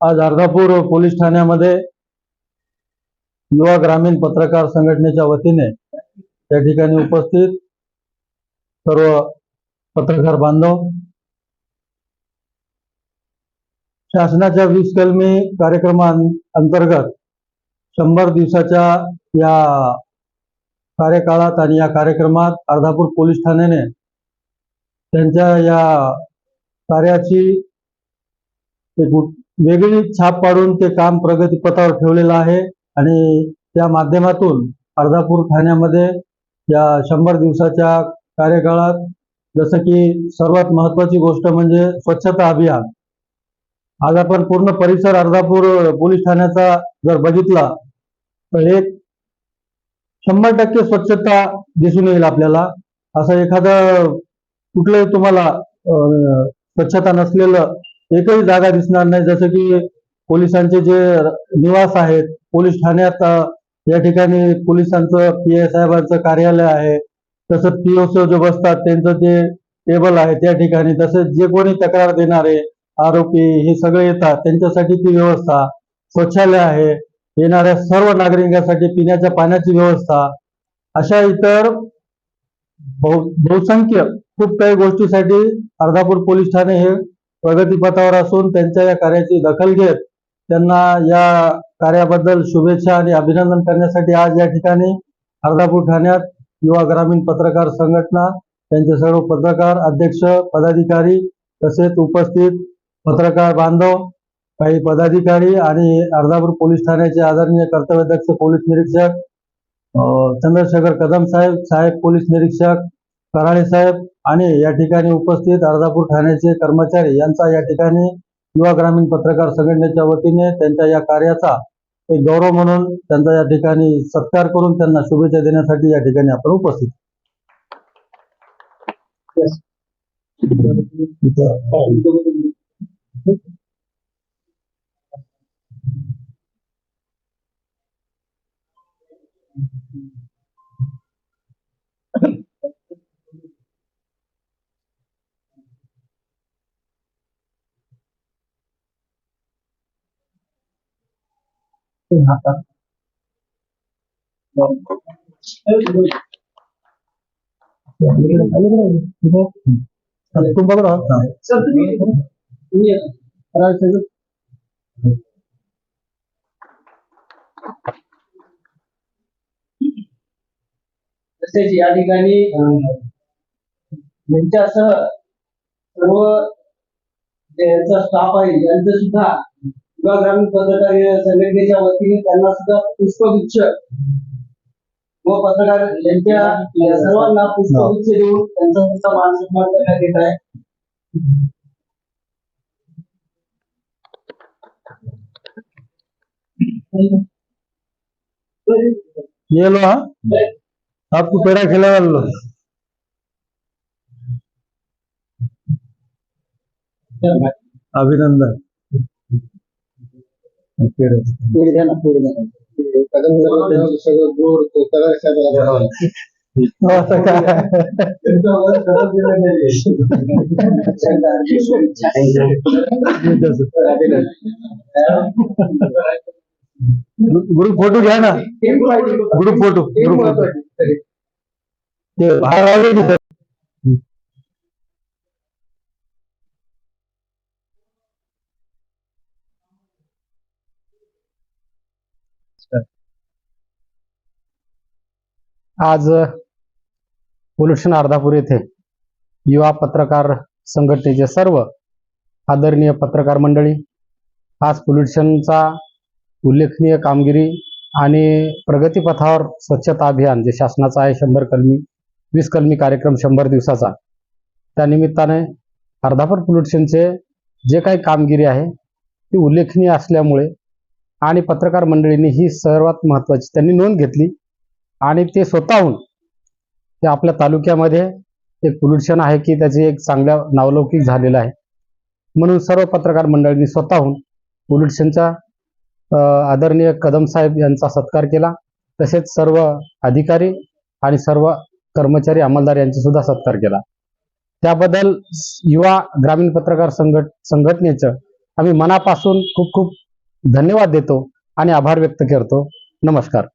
आज अर्धापूर पोलीस ठाण्यामध्ये युवा ग्रामीण पत्रकार संघटनेच्या वतीने त्या ठिकाणी उपस्थित सर्व पत्रकार बांधव शासनाच्या वीस कलमी कार्यक्रमाअंतर्गत शंभर दिवसाच्या या कार्यकाळात आणि या कार्यक्रमात अर्धापूर पोलीस ठाण्याने त्यांच्या या कार्याची एक वेगळी छाप पाडून ते काम प्रगतीपथावर ठेवलेलं आहे आणि त्या माध्यमातून अर्धापूर ठाण्यामध्ये या शंभर दिवसाच्या कार्यकाळात जसं की सर्वात महत्वाची गोष्ट म्हणजे स्वच्छता अभियान. आज आपण पूर्ण परिसर अर्धापूर पोलीस ठाण्याचा जर बघितला तर एक शंभर टक्के स्वच्छता दिसून येईल आपल्याला. असं एखादं कुठलंही तुम्हाला स्वच्छता नसलेलं एकही जागा दिसणार नाही. जसं की पोलिसांचे जे निवास आहेत पोलीस ठाण्यात या ठिकाणी पोलिसांचं पी ए साहेबांचं कार्यालय आहे. तसंच पीओसी जो बसतात त्यांचं जे टेबल आहे त्या ठिकाणी तसेच जे कोणी तक्रार देणारे आरोपी हे सगळे येतात. त्यांच्यासाठी ती व्यवस्था शौचालय आहे. येणाऱ्या सर्व नागरिकांसाठी पिण्याच्या पाण्याची व्यवस्था. अशा इतर बहुसंख्य खूप काही गोष्टीसाठी अर्धापूर पोलीस ठाणे हे प्रगतीपथावर असून त्यांच्या या कार्याची दखल घेत त्यांना या कार्याबद्दल शुभेच्छा आणि अभिनंदन करण्यासाठी आज या ठिकाणी अर्धापूर ठाण्यात युवा ग्रामीण पत्रकार संघटना त्यांचे सर्व पत्रकार अध्यक्ष पदाधिकारी तसेच उपस्थित पत्रकार बांधव काही पदाधिकारी आणि अर्धापूर पोलीस ठाण्याचे आदरणीय कर्तव्याध्यक्ष पोलीस निरीक्षक चंद्रशेखर कदम साहेब साहेब पोलीस निरीक्षक कराळे साहेब आणि या ठिकाणी उपस्थित अर्धापूर ठाण्याचे कर्मचारी यांचा या ठिकाणी युवा ग्रामीण पत्रकार संघटनेच्या वतीने त्यांच्या या कार्याचा एक गौरव म्हणून त्यांचा या ठिकाणी सत्कार करून त्यांना शुभेच्छा देण्यासाठी या ठिकाणी आपण उपस्थित तुमच्याकडे सर तुम्ही तुम्ही तसेच या ठिकाणी अं, यांच्यासह सर्व जे यांचा स्टाफ आहे यांचं सुद्धा युवा ग्रामीण पत्रकार संघटनेच्या वतीने त्यांना सुद्धा पुष्पगुच्छ. व पत्रकार यांच्या सर्वांना पुष्पगुच्छ देऊन त्यांचा सुद्धा मान सन्मान करण्यात येत आहे. ये लो हाँ? आपको पेड़ा खिलावा लो। अभिनंदन। पेढे. द्या ना द्या सगळं गोड हो, असं काय? ग्रुप फोटो घ्या ना ग्रुप फोटो ग्रुप फोटो ते बाहेर आले आज पोल्युशन अर्धापूर येथे युवा पत्रकार संघटनेचे सर्व आदरणीय पत्रकार मंडळी आज पोल्युशनचा उल्लेखनीय कामगिरी आणि प्रगतीपथावर स्वच्छता अभियान जे शासनाचं आहे शंभर कलमी वीस कलमी कार्यक्रम शंभर दिवसाचा त्या निमित्ताने अर्धापूर पोल्युशनचे जे काही कामगिरी आहे ती उल्लेखनीय असल्यामुळे आणि पत्रकार मंडळींनी ही सर्वात महत्त्वाची त्यांनी नोंद घेतली. आणि ते स्वतःहून ते आपल्या तालुक्यामध्ये एक पोल्युशन आहे की त्याचे एक चांगल्या नावलौकिक झालेलं आहे. म्हणून सर्व पत्रकार मंडळींनी स्वतःहून पोल्युशनचा आदरणीय कदम साहेब यांचा सत्कार केला. तसेच सर्व अधिकारी आणि सर्व कर्मचारी अंमलदार यांचा सुद्धा सत्कार केला. त्याबद्दल युवा ग्रामीण पत्रकार संघट संघटनेचं आम्ही मनापासून खूप खूप धन्यवाद देतो आणि आभार व्यक्त करतो. नमस्कार.